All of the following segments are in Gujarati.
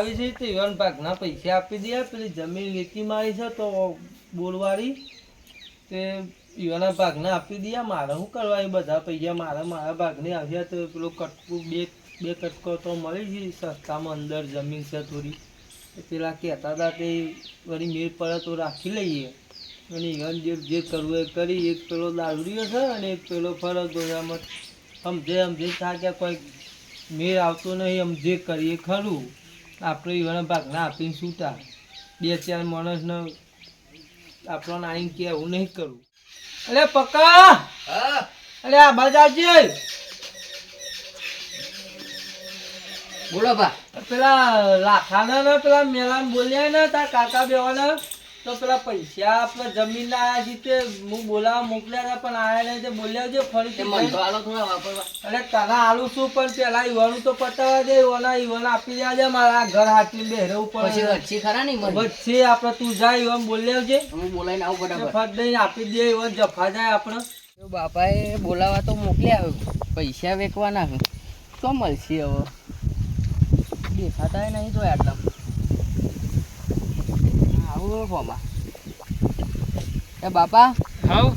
આવી છે તે ઈવન ભાગના પૈસા આપી દે. પેલી જમીન વેચી મારી છે તો બોરવાળી તે ઈવાના ભાગના આપી દે. મારે શું કરવા? એ બધા પૈસા મારા મારા ભાગને આવ્યા તો પેલો કટકું બે બે કટકો તો મળી જઈ સસ્તામાં અંદર જમીન છે થોડી. પેલા કહેતા હતા કે વળી મેળ પડે તો રાખી લઈએ. અને યોન જે જે કરવું એ કરી. એક પેલો દારૂડિયો છે અને એક પેલો ફરજ દોરામાં સમજે સમજે. થાક્યા કોઈ મેળ આવતો નહીં આમ જે કરીએ ખરું. આપણે ઈવાના ભાગના આપીને સૂતા. બે ચાર માણસને આપણને આવીને કે એવું નહીં કરવું અરે પક્કા અરે આ બજાજે બોલો બા. પેલા લાખાના ને પેલા મેલા બોલ્યા ને તાર કાકા બેવાના. તો પેલા પૈસા આપણે જમીન આયા છે તે હું બોલાવા મોકલ્યા હતા પણ આયા નહીં તે બોલ્યા છે ફરી મન તો આલો થોડા વાપરવા. અરે તને આલુ શું પણ પેલા યુવાનું તો પતાવા દે યુવાના યુવાન આપી દે મારા ઘર હાથી બેહરવું પછી પડે વચ્ચે ખરા નહીં મને વચ્ચે આપણે તું જા યુવાન બોલ્યા છે. હું બોલાઈને આવું ફટાફટ. ફટ દઈને આપી દે યુવાન જફા જાય આપણે. બાપાએ બોલાવા તો મોકલ્યા પૈસા વેકવાના તો મળશે હવે. દેખાતા નહીં તો આટલા. આવું ફોમાં એ બાપા. હાઉ?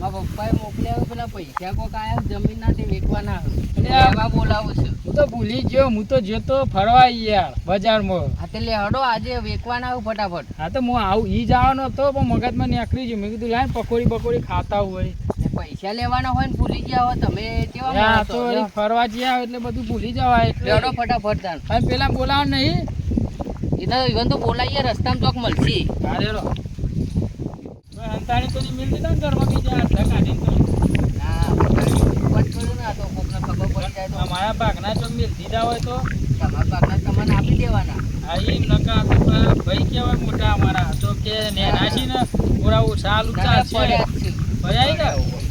મારા પપ્પાએ મોકલ્યા પેલા પૈસા કોક આયા જમીનના તે વેચવાના એમાં બોલાવું છે. હું તો ભૂલી ગયો હું તો જતો ફરવા યાર બજારમાં. હા તે લે હડો આજે વેચવાના આવું ફટાફટ. હા તો હું આવું ઈ જવાનો હતો પણ મગજમાં નીકળી ગયું. મેં કીધું લાય પકોડી બકોડી ખાતા હોય. ને પૈસા લેવાના હોય ને ભૂલી ગયા હોય તમે કેવા તો ફરવા ગયા એટલે બધું ભૂલી જવાય. એટલે ફટાફટ તાન પેલા બોલાવ નહીં. એને ઈવન તો બોલાઈએ રસ્તામાં ચોક મળશે. અરે રો. હંતાણી તો મિલ દીધા ને ઘરમાં બીજા? અડધા કાઢીને તો. હા પટ કર્યું ને આ તો કોકને ખબર તો. અમારા ભાગના જો મિલ દીધા હોય તો? તમારા ભાગના તમને આપી દેવાના. આ ઈ નકા તો ભાઈ કેવાય મોટા અમારા? તો કે નેના છે ને પૂરા છે. ભજાઈ ને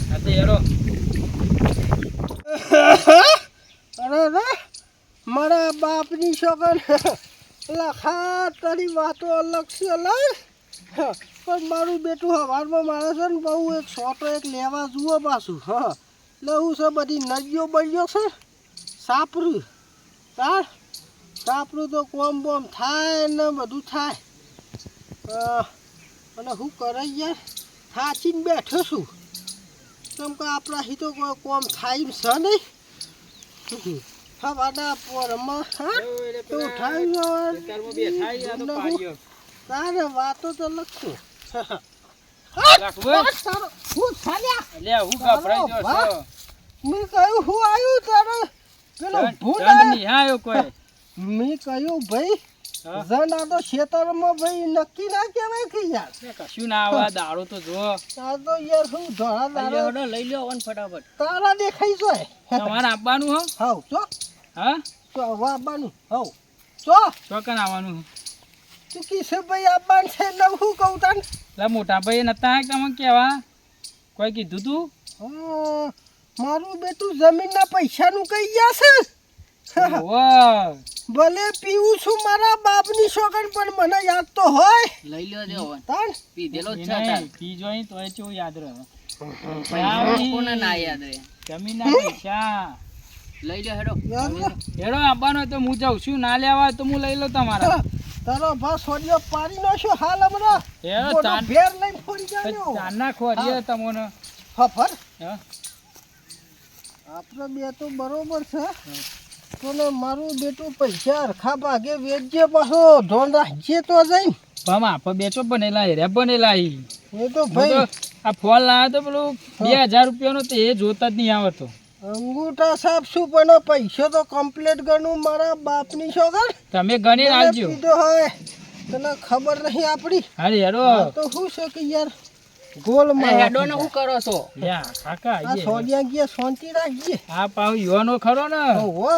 હા તો હેરો. અરે. મારા બાપની છોકર. લખા તારી વાતો અલગ છે લઈ પણ મારું બેટું હવારમાં મારે છે ને બહુ એક સોટો એક લેવા જુઓ પાછું, હા. એટલે હું છે બધી નદીઓ બળ્યો છે. સાપરું. હા, સાપરું તો કોમ બોમ થાય ને બધું થાય. અને હું કરે યાર? થાચીને બેઠો છું. કેમ કે આપણા હિતો કોઈ કોમ થાય છે નહીં. પોરમાં હા? તો ઉઠાવી તારે વાતો તો લખશું. મેં કહ્યું હું આવ્યું તારે? પેલો ભૂલ મેં કહ્યું ભાઈ આ તો ખેતરમાં ભાઈ નક્કી ના કહેવાય કે યાર. કશું ના આવે દાડો તો જો આ તો યાર હું ધોળા દાડો. લઈ લ્યો વન ફટાફટ. તારા દેખાઈ જોય તમારે આપવાનું હો? હવ ચો. હા? ચો હવે આવવાનું હવ ચો. ચોકન આવવાનું તું છે ભાઈ આપવાનું છે એટલે હું કહું તને. એટલે મોટા ભાઈ નતા તમે કેવા કોઈ કીધું તું? મારું બેટું જમીનના પૈસાનું કહી ગયા છે. ભલે પીવું છું મારા બાપની છોકર પણ મને યાદ તો હોય. લઈ લો જો તાન પીધેલો છે તાર નહીં, પી જોઈ તોય ચો યાદ રહે. પૈસા કોને ના યાદ રહે. જમીનના પૈસા લઈ લો હેડો. હેડો આવવાનો તો હું જાઉં છું. ના લેવા તો હું લઈ લઉં તમારા. તારો ભા સોડિયો પાડી નાખ્યો હાલ હમણાં. હેડો તાન ફેર ભેર લઈને ફોડી તાન ના ખોરીએ તમને. ફફર હા? આપણે બે તો બરોબર છે. પણ મારું બેટું પૈસા અરખા ભાગે વેચજે પાછો. ધોન રાખજે તો જઈને. ભમ આપો બેચો બનેલા હેર્યા બનેલા ઈ એ તો ભાઈ આ ફોન લાવ્યો તો પેલું બે હજાર રૂપિયાનો તો એ જોતા જ નહીં આવતો અંગૂઠા સાફ શું પણ પૈસો તો કમ્પ્લીટ ગણું મારા બાપની છોકર તમે ગણી રાખજો. કીધો હવે તને ખબર નહીં આપણી અરે હેડો. આ તો શું છે કે યાર ગોલ હેડો ને શું કરો છો? યા, કાકા આ સોડિયા ગયા શાંતિ રાખજે. આ પાવ યુવાનો ખરો ને. ઓહો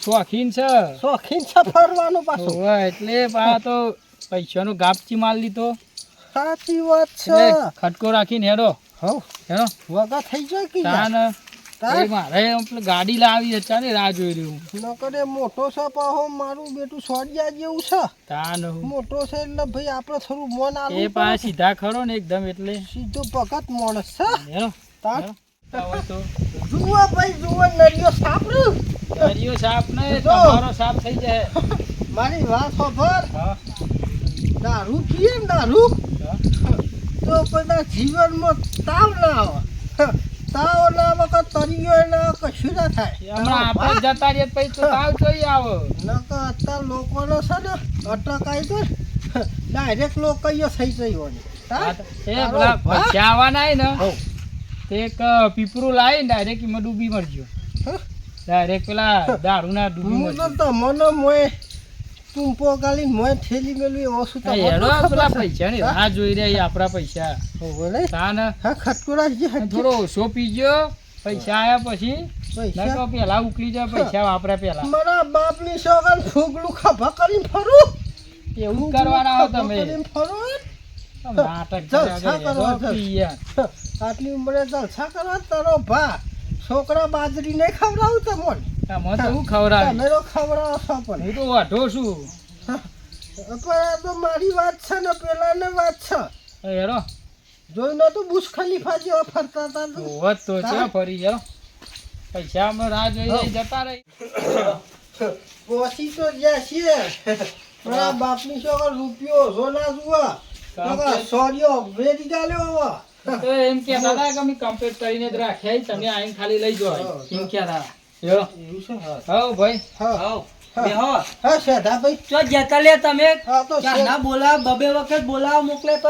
શોખીન છે. શોખીન છે ફરવાનું પાછું. એટલે આ તો પૈસાનો ગાપચી માલ લીધો. સાચી વાત છે. ખટકો રાખીને હેડો. હવ. હેડો. વગા થઈ જાય કે તાન? મારે ગાડી લાવી છે રાહ જોઈ રહ્યું નકરે મોટો છે પાહો મારું બેટું સોડિયા જેવું છે. તાન મોટો છે એટલે ભાઈ આપણે થોડું મોન એ આલું પા સીધા ખરો ને એકદમ એટલે. સીધો પગત મોણસ છે. તાર જુઓ ભાઈ જુઓ નરિયો સાપ રહ્યું. સાપ ને તમારો સાફ થઈ જાય. મારી વાત ખબર દારૂ પીએ ને દારૂ. તો બધા જીવનમાં તાવ ના આવે. તાવ ના આવે કે તરિયો ના કશું ના થાય. હમણાં આપણે જતા રહીએ પછી તો તાવ જોઈ આવો. નકર અત્યારે લોકોનો છે ને અટકાઈ તો ડાયરેક્ટ લોકો થઈ જઈ હોય. એ ને. તે એક પીપરું લાવી ડાયરેક્ટ એમાં ડૂબી મરજો. ડાયરેક્ટ પેલા દારૂના ડૂબી મરજો. તો તમને મોય ટૂંપો ગાલીને મોય ઠેલી મેલવી એવો શું તો ખબર પેલા પૈસા ને આ જોઈ રહ્યા આપણા પૈસા. ને? તાન હા ખટકુરા જે થોડો ઓછો પીજો પૈસા આયા પછી. પૈસા? નકર પેલા ઉકલી જાય પૈસા વાપર્યા પેલા. મારા બાપની સોગન ફૂગલું ખભા કરીને ફરું. એવું કરવાના હો તમે. ફરું. નાટક કરવા. આટલી ઉંમરે જલસા કરવા તારો ભા. છોકરા બાજરી નહીં ખવડાવું તમને. આમાં તો હું ખવડાવી? તમે તો ખવડાવો છો પણ. હું તો વાઢો છું. પણ આ તો મારી વાત છે ને પેલાને વાત છે. એ જોઈને તો બુશ ખલીફા જેવા ફરતા હતા. તો. તો છે ફરી હેડો. પૈસા અમે રાહ જોઈ રહી જતા રહી. પહોંચી તો ગયા છીએ. મારા બાપની છોકરા રૂપિયો સોના જુઓ. સોરિયો વેરી ગાલ્યો હવે. તો એમ કહેતા હતા કે અમે કમ્પ્લીટ કરીને જ રાખ્યા તમે આઈને ખાલી લઈ જાઓ. એમ કહેતા હતા એવું છે? હા. ભાઈ. હા.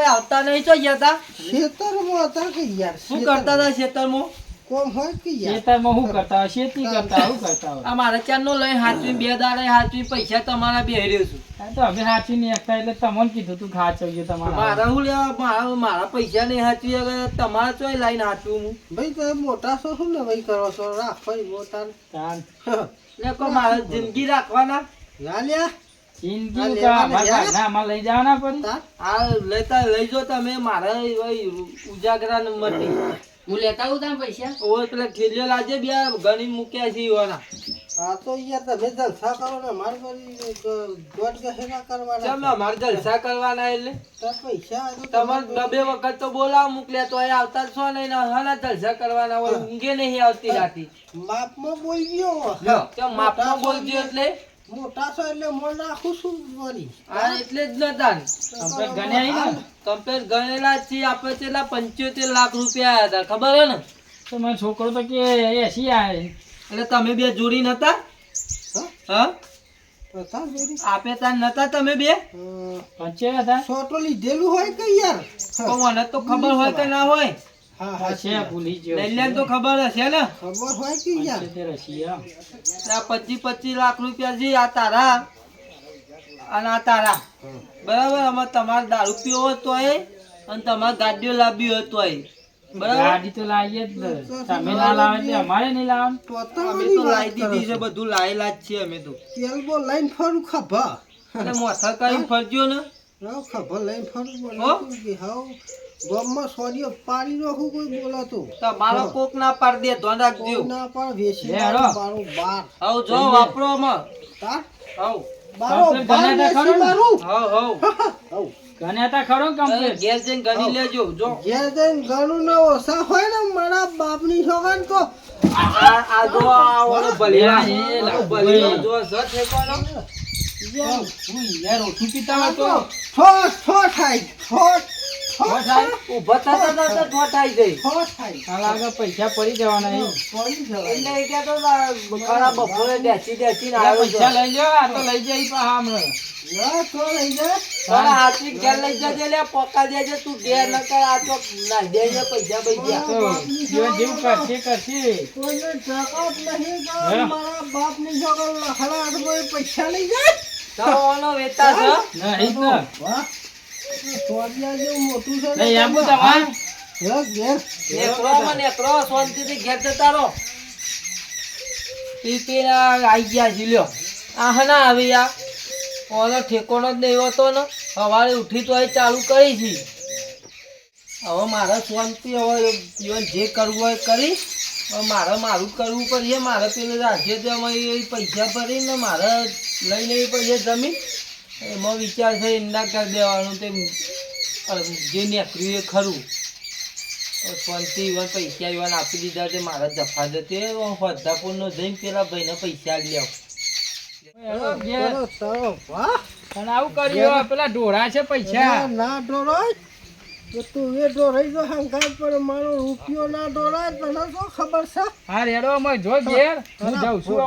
આવતા નહીં જતા. ખેતરમાં હતા કે યાર? શું કરતા હતા ખેતરમાં કોમ હોય કે ખેતરમાં શું કરતા હોય? ખેતી કરતા શું કરતા હોય? આ મારે ક્યારનો હાચવી બે દાડે હાચવી પૈસા તમારા બે રહ્યો છું. તો હવે હાચી નહીં એકતા એટલે તમને કીધું તું ખાચવજો તમારા મારા હું લેવા મારા મારા પૈસા નહીં હાચવી હવે તમારા ચોય લાઈને હાચવું હું. ભાઈ તમે મોટા છો શું ને ભાઈ કરો છો? રાખો ઈ મોટા તાન. ને કોઈ મારે જિંદગી રાખવાના? જિંદગી આમાં લઈ જવાના પડી તાર આ લેતા લઈ જો તમે મારા ઉજાગરા નંબર નહીં હું લેતા આવું તારા પૈસા? ઓય પેલા ખેલ્યો લાજે બે ગણી મૂક્યા છે ઈવાના આ તો યાર તમે જલસા કરો ને મારે કરી દોઢ ગહેરા કરવાના. ચાલો અમારે જલસા કરવાના એટલે? તાર પૈસા તમારે ડબે વખત તો બોલાવ મોકલ્યા તો એ આવતા છો નહીં ને હાના જલસા કરવાના હોય ઊંઘે નહીં આવતી રાતી. માપમાં બોલ ગયો તો માપમાં ગયો એટલે? મોટા છો એટલે મોં નાખું છું વળી આ એટલે જ નતા કમ્પ્લેટ ગણ્યા? કમ્પ્લેટ ગણેલા છે આપણે છેલ્લા પંચોતેર લાખ રૂપિયા હતા. ખબર હે ને? તો મારો છોકરો તો કે એસી આવે એટલે તમે બે જોડી નતા? હા? આપે તાર નતા તમે બે? પંચે હતા. લીધેલું હોય કે યાર? તો તો ખબર હોય કે ના હોય. હા હા છે ભૂલી ગયો લઈ તો ખબર હશે ને? ખબર હોય કે યાર? પચીસ પચીસ લાખ રૂપિયા છે આ તારા અને તારા બરાબર અમે તમારે દારૂ પીવો હોય તોય અને તમારે ગાડીઓ લાવવી હોય તોય. બરાબર? ગાડી તો લાવીએ જ તમે ના લાવો એટલે અમારે નહીં લાવવાનું. તોતા અમે તો લાવી દીધી છે બધું લાયેલા જ છે અમે તો. તેલ બો લઈને ફરું ખભા. એટલે મોથા કરીને ફરજો ને. ખભા લઈને ફરું હો? બોલાતું કે હાવ ગામમાં સોરીઓ પાડી નાખું કોઈ બોલાતું તમારો કોક ના પાડ દે ધોન રાખજો. ના પાડ વેસી મારું બાર. હવ જો વાપરો આમાં. તાર. હવ ખરો? મારું. હવ હવ. ગણ્યા ખરો કમ્પ્લીટ? ઘેર જઈને ગણી લેજો જો. ઘેર જઈને ઘણું ને ઓછા હોય ને મારા બાપની છોકરાને તો આ આ જો આ ઓલો ભલીરા એ લાભ જો જ ઠેકવાનો યાર યાર ઓછું પીતા હોય તો. ઠો ઠો થાય ઠો ઠો થતા થતા ઠોઠાઈ ગઈ. ઠો થાય આ લાગે પૈસા પડી જવાના એટલે બપોરે બેસી બેસીને આ પૈસા લઈ જાઓ આ તો લઈ જાય પાછા હમણાં. જેવું જેવું પૈસા લઈ જાય. જેવું મોટું છે ને હે, ઘેર. શાંતિથી ઘેર જતા રહો. ગયા આવી આ ઓનો ઠેકોનો જ નહીં હોતો ને સવારે ઉઠી તો એ ચાલુ કરી છે. હવે મારે શાંતિ હવે જીવન જે કરવું હોય કરી. હવે મારે મારું કરવું પડશે મારે પેલું રાજ્ય તો એમાં એ પૈસા ભરીને મારે લઈને લેવી પૈસા જમીન. એમાં વિચાર છે એમના કરી દેવાનું તે જે નીકળ્યું એ ખરું શાંતિ વાર પૈસા ઈવન આપી દીધા તે મારા જફા જતે હોદ્દાપુર નો જઈને પેલા ભાઈને પૈસા લેવ પેલા ઢોળા છે પૈસા. ના ના તો તું એ ડોરાઈ જો હંકાર પર મારો રૂપિયો ના ડોરાય તને શું ખબર છે? હા રેડો અમે જો ઘેર. હું જાઉં છું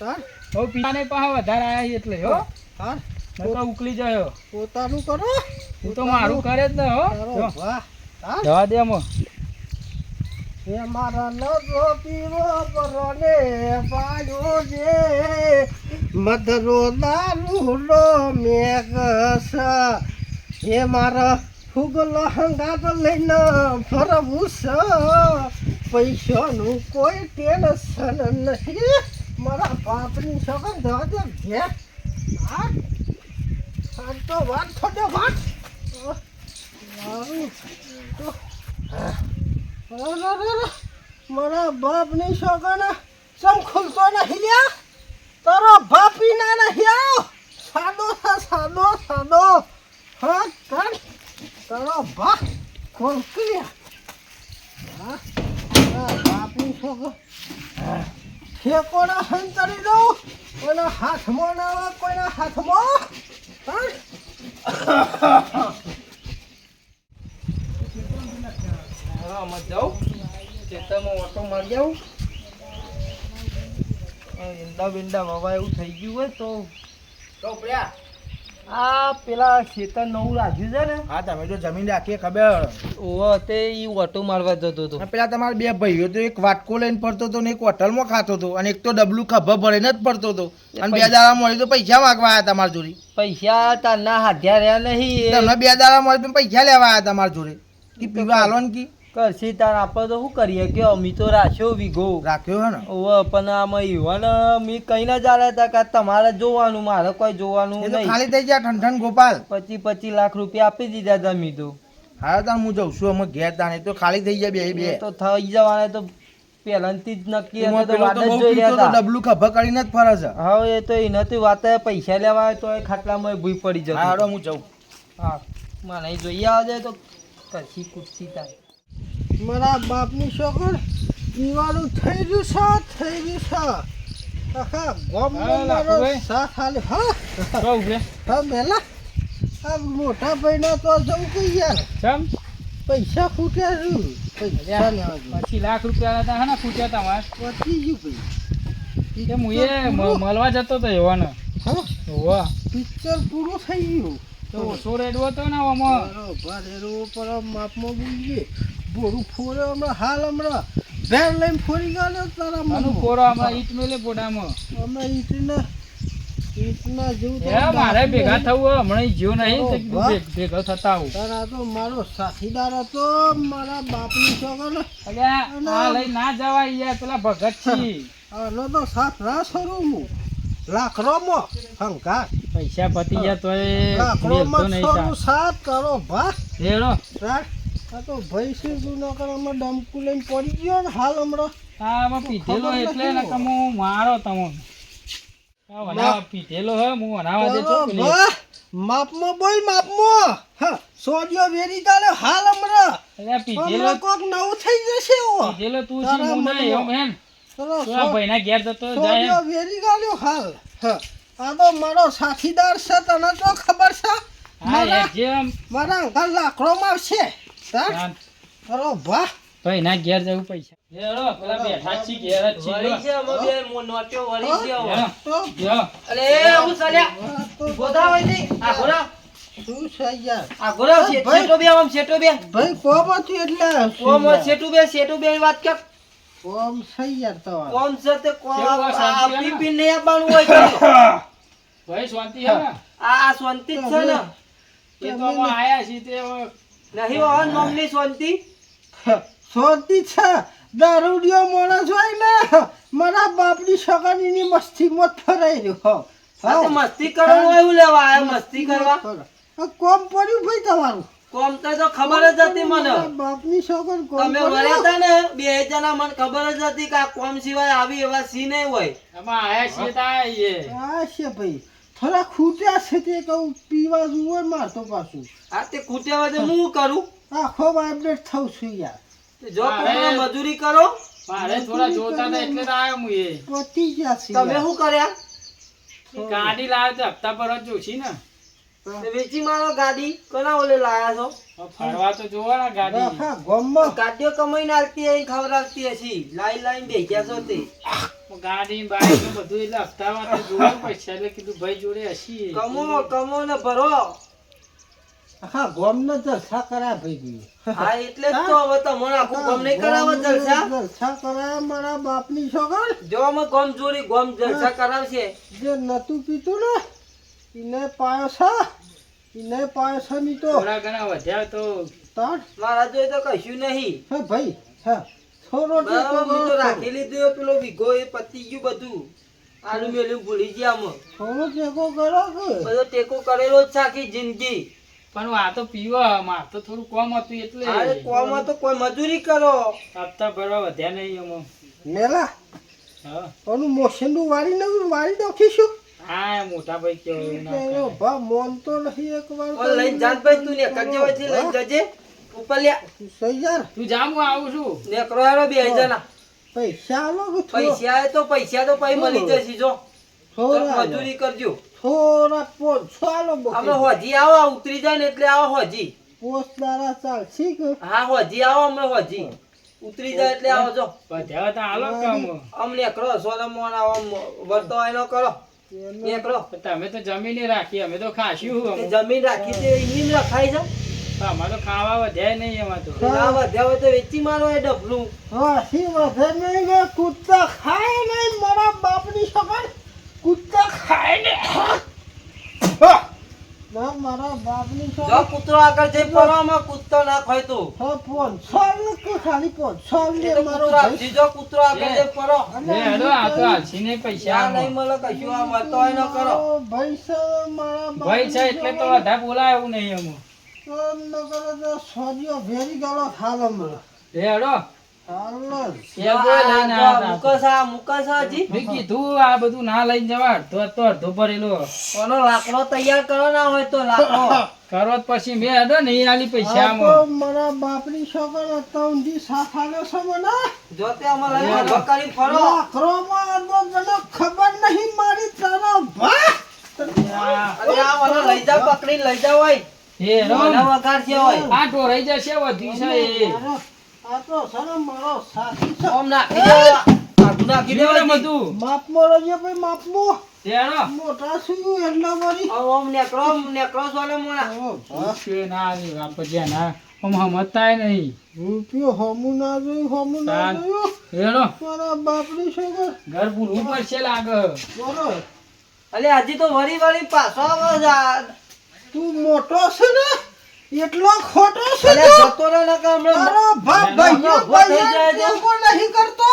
તાર? બહુ પીવાને પાછા વધારે આયા એટલે હો. નકર ઉકલી જાય પોતાનું કરો. હું તો મારું કરે જ ને હો. જવા દે મો એ મારા નજો પીવો પરોને પાડ્યો જે. મધરો દારૂનો મેઘસ એ મારા ફૂગલો હંગાત લઈને ફરવું છે. પૈસાનું કોઈ ટેન્શન નહીં મારા બાપની સગન દે ઘેર તો વાત ખોટો વાત મારું મારા બાપની સગન સમ ખુલતો નહીં લ્યા. તારો બાપ ના નહીં આવ. સાદો સાદો સાદો. હા કર તારો બાપ ખોલક્યા હા, તારા બાપની સગન ઠેકોના હંતરી દઉં. કોઈના હાથમાં ના આવે કોઈના હાથમાં? હા? હા અમે જાઉં ખેતરમાં ઓટો મારી આવું ઈંડા બિંડા વવા એવું થઈ ગયું હોય તો. આ પેલા ખેતર નવું રાખ્યું છે ને? હા તમે જો જમીન રાખીએ ખબર. ઓ તે ઈ ઓટો મારવા જતો હતો. પેલા તમારા બે ભાઈઓ તો એક વાટકો લઈને પડતો હતો ને એક હોટલમાં ખાતો હતો અને એક તો ડબલું ખભા ભરીને જ પડતો હતો. અને બે દાડા મળે તો પૈસા માગવા આવ્યા તમારા જોડે. પૈસા તારના હાથ્યા રહ્યા નહીં તમને બે દાડા મળે તો પૈસા લેવા આવ્યા તમારા જોડે. કે પીવા હાલો ને કી? કરશી તાર આપણે તો શું કરીએ? કે અમી તો રાખ્યો વીઘો. રાખ્યો હે ને? ઓ પણ આમાં ઈવન મી કઈ ના ચાલે હતા કે તમારે જોવાનું મારે કોઈ જોવાનું નહીં. ખાલી થઈ ગયા ઠંઠન ગોપાલ. પચી પચીસ લાખ રૂપિયા આપી દીધા હતા મી તો. હા તાર હું જઉં છું અમે ઘેર તાને તો ખાલી થઈ ગયા બે બે. તો થઈ જવાના તો પહેલાથી જ નક્કી એમાં તો વાત જ જોઈ રહ્યા હતા. ડબલું ખભા કરીને જ ફરે છે. હવે એ તો એનાથી વાત પૈસા લેવા આવે તો એ ખાટલામાં ભૂઈ પડી જતો હા હું જઉં. હા મને જોઈએ આવે તો કશી કુર્સી થાય મારા બાપની છોકર પીવાનું થઈ રહ્યું છે થઈ રહ્યું છે. હા, ગામમાં મારો. સાથ હાલે હા. હા મેલા. આ મોટા ભાઈના તો જવું કે યાર? ચમ? પૈસા ખૂટ્યા છું. પૈસા લેવા પછી લાખ રૂપિયા હતા હા ફૂટ્યા તમારે પતી ગયું ભાઈ. કે હું એ મળવા જતો હતો એવાનો. હા? હોવા. પિક્ચર પૂરું થઈ ગયું. તો ઓછો રેડવો હતો ને આમાં બરોબર એનું ઉપર માપમાં બોલીએ બોરું ફોરે હમણાં હાલ હમણાં. ભેર લઈને ફોરી ગયો તારા આનું મનમાં. કોરો હમણાં ઈટ મેલે પોડામાં. હમણાં ઈટના ઈટના જેવું તો મારે ભેગા. થવું હે, હમણાં જ્યો નહીં ભેગો થતા આવું. તારા તો મારો સાથીદાર હતો મારા બાપની છોકર. અલ્યા લઈ ના જવાય યાર પેલા ભગત છી. આનો તો સાથ ના છોડું હું. લાકડોમાં હંકાર પૈસા પતી ગયા તો નહીં છોડું સાથ કરો ભા રેડો. રાખ. આ તો ભાઈ છે જુનાગઢમાં ડમકુ લઈને પડી ગયો ને હાલ હમણાં. આમાં પીધેલો એટલે ને હું મારો તમો. પીધેલો હે હું વનાવા દેતો માપમાં બોલ માપમાં. હા સોડિયો વેરી ચાલે હાલ હમણાં. અલ્યા પીધેલો કોક નવું થઈ જશે એવો પીધેલો તું તારા છી હું એમ ચલો, તું આ સો- ભાઈના ઘેર જતો જાય સોડિયો વેરી ગાલ્યો હાલ. હા આ તો મારો સાથીદાર છે તને તો ખબર છે? હા મારા મારા અંકલ લાકડોમાં આવશે તાર હા, કરો વાહ. ભાઈના ઘેર જવું પૈસા લેડો પેલા બેઠા છી ઘેર જ છી વળી છે અમે બે મો- નોટ્યો વળી છે હવે. હેડો. તો લ્યો. અરે હું ચાલ્યા. આ તો ગોધા હોય નહીં આ ઘોડા. શું છે યાર? આ ઘોડા છે ભાઈ. બે આમ શેઠો બે. ભાઈ કોમ હતું એટલે ઓમ શેઠું બે શેઠું બે વાત કર. કોમ છે યાર તમારે. કોમ છે તે કોમ. આ શાંતિ ને? આપવાનું હોય ભાઈ શાંતિ હે. આ આ શાંતિ છે ને. એ તો અમે આયા છીએ તે નહીં હોય નોમની શાંતિ શાંતિ છે? દારૂડિયો માણસ હોય ને મારા બાપની સગાનીની મસ્તી મત ફરાઈ રહ્યો. આ મસ્તી કરવાનું હોય એવું લેવા આયા મસ્તી કરવા. કોમ પડ્યું ભાઈ તમારું? કોમ તો તો ખબર જ હતી મને. બાપની છોકર કોમ તમે વળ્યા હતા ને બે જણા મને ખબર જ હતી કે આ કોમ સિવાય આવી એવા સી નહીં હોય. અમે આયા છીએ તા આઈએ આ છે ભાઈ. થોડા ખૂટ્યા છે તે કહું પીવા જુઓ મારતો પાછું. આ તે ખૂટ્યા હોય તો હું કરું? આખો અપડેટ થઉં છું યાર. જો તમે મજૂરી કરો. મારે થોડા જોતા હતા એટલે તો આવ્યો હું એ. પતી ગયા છે તમે શું કર્યા? ગાડી લાવ્યો તો હપ્તા પર જ જોશી ને. વેચી મારો ગાડી. કોના ઓલે લાયા છો? ફરવા તો જોવો ને ગાડી. ગામમાં ગાડીઓ કમાઈને આલતી હશે ખવડાવતી હશે લાઈ લાઈ બેસ્યા છો તે. ગાડી બાઈક બધું એટલે હપ્તામાં તો જોવું પૈસા એટલે કીધું ભાઈ જોડે હસી કમો કમો ને ભરો. હા ગોમ ને જલસા કરા ભાઈ હા એટલે તો હવે તમને આખું ગોમ નહીં કરાવે જલસા. જલસા કરાય મારા બાપની છોકર. જો અમે ગોમ જોડી ગોમ જલસા કરાવશે. જે નતું પીતું ને એને પાયો છે. ઇને પાયો છે ની તો થોડા ઘણા વધ્યા તો તાર મારા જોઈ તો કશું નહીં. હે ભાઈ હા. થોડો તો રાખી લીધું પેલો વિગો એ પતી ગયું બધું. આલુ મેલું ભૂલી ગયા અમે. થોડો ટેકો કરો કે? બધો ટેકો કરેલો જ છે આખી જિંદગી. પણ આ તો પીવા માર તો થોડું કોમ હતું એટલે. અરે કોમાં તો કોઈ મજૂરી કરો. હપ્તા ભરવા વધ્યા નહીં એમાં મેલા હા. ઓનું મોશનનું વાળી નવું વાળી નાખીશું? હા મોટા ભાઈ કેવો એવું ના એનો કરે. ભા મોન તો નહીં એક વાર ઓય જાત ભાઈ તું ને કરજે હોય લઈને જજે. ઉપર લ્યા સહી યાર તું જા હું આવું છું. નેકરો હેરો બે જણા પૈસા આલો પૈસા તો પૈસા તો પછી મળી જશે જો. મજૂરી કરજો. થોડા પોચસો આલો અમે હોજી આવો ઉતરી જાય ને એટલે આવો હોજી. પોચ ચાલશે કે હા હોજી આવો અમે હોજી. ઉતરી જાય એટલે આવજો જો. વધ્યા તો હાલો કામ. અમ નેકરો સોના મોન આવો વર્તો એનો કરો. તમે તો જમીને રાખી અમે તો ખાશું જમીન રાખી તે ઈમ રખાય છે. અમારે તો ખાવા વધ્યા નહીં એમાં તો. વધ્યા હોય તો વેચી મારો એ ડબલું. વાસી વધે નહીં ને કૂદતા ખાય નહીં મારા બાપની છોકર કૂદતા ખાય ને જો કૂતરો આગળ જઈ પડો આમાં કૂતરો ના ખાય તું. હા પોનસો ને કે ખાલી પોનસો એ ને મારો કૂતરો ભાઈ. આપજી જો કૂતરો આગળ જઈ પડો હેડો આ તો નહીં પૈસા નહીં. મળે કશું આ મળતો ન કરો. ભાઈ છે મારા ભાઈ છે એટલે તો વધારે બોલાય એવું નહીં એમાં. ન કરે તો સોજીઓ ભેરી ગયો હાલ હમણાં. લે હેડો. જ. જો. કરો પછી મેં હેડો આલી પૈસા છોકર સાથ આલ્યો છે મને. જો તે અમારે ફરો. ખબર નહીં મારી તારો ભા અરે આ મને લઈ જાવ પકડીને લઈ જાવ હોય એ મને વગાડ છે હોય આ ઢોરાઈ જશે છે આ તો સર મારો સાથી છે. ઓમ નાખી દેવા આઘું નાખી દેવા બધું? માપમાં રહેજો ભાઈ માપમાં? લે હેડો મોટા છું એટલે મારી. ઓમ નેકરો ઓમ નેકરો સોલે મોણા. ઓ ભા, કે ના આવી વાપર્યા ના. આમ હમજતાય નહીં. રૂપિયો હમું ના જોયું હમું ના. જોયું. હેડો. મારા બાપની છોકર. ઘર ભૂલવું પડશે લાગે. બોલો. અલે હજી તો વરી વળી પાછો આવે તું મોટો છે ને? એટલો ખોટો છે જતો રહે ને કે હમણાં અરે બાપ ભાઈઓ ભાઈઓ તો. નહીં કરતો.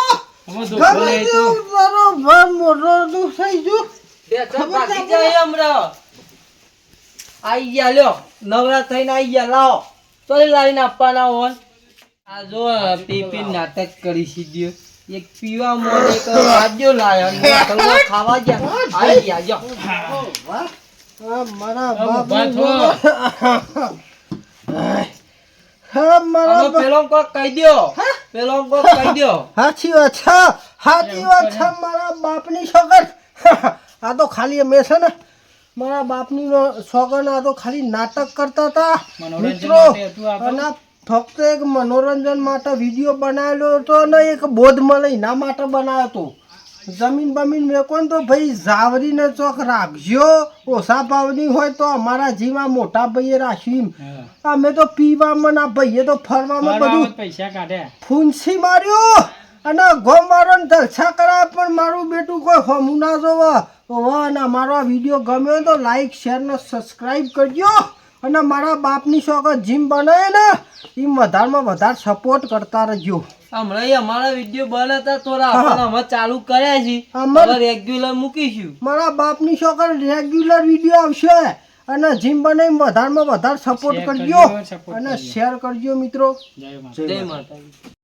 ગમે તો તારો બાપ મોટો તું થઈ ગયું. બે ચાર ખબર જાય હમણાં. આઈ ગયા લ્યો. નવરા થઈને આઈ ગયા લાવો. તો લાવીને આપવાના હોય. આ જો પી પી નાટક કરી સીધ્યો. એક પીવા મોડે એક વાદ્યો લાયો. ખાવા ગયા. આઈ ગયા જો. વાહ. મારા બાપ. હા મારા બાપ પેલો કોક કહી દ્યો. પેલો કોક કહી દ્યો. સાચી વાત છે સાચી વાત છે મારા બાપની છોકર આ તો ખાલી છે ને મારા બાપની છોકર આ તો ખાલી નાટક કરતા હતા. મિત્રો. અને ફક્ત એક મનોરંજન માટે વીડિયો બનાવેલો હતો અને એક બોધ મળે ના માટે બનાવ્યો હતો. જમીન બમીન મેકો ને તો ભાઈ જાવરીને ચોક રાખજો. ઓછા ભાવની હોય તો અમારા જીમાં મોટા ભાઈએ રાખ્યું અમે તો પીવામાં ના ભાઈએ તો ફરવામાં બધું પૈસા કાઢ્યા. ફૂંસી માર્યો. અને ગોમારો ધરછા કરાય પણ મારું બેટું કોઈ હમું ના જોવા. વાહ ના મારો આ વીડિયો ગમ્યો તો લાઈક શેર ને સબસ્ક્રાઈબ કરજો. અને મારા બાપની શોખ જીમ બનાવે ને એ વધારમાં વધારે સપોર્ટ કરતા રહેજો. હમણાં અમારા વીડિયો બનાવતા થોડા આપણને ચાલુ કર્યા છે રેગ્યુલર મૂકીશું. મારા બાપની શોખ રેગ્યુલર વીડિયો આવશે. અને જીમ બનાવીને વધારમાં વધારે સપોર્ટ કરજો. અને શેર કરજો મિત્રો. જય માતા જય માતાજી.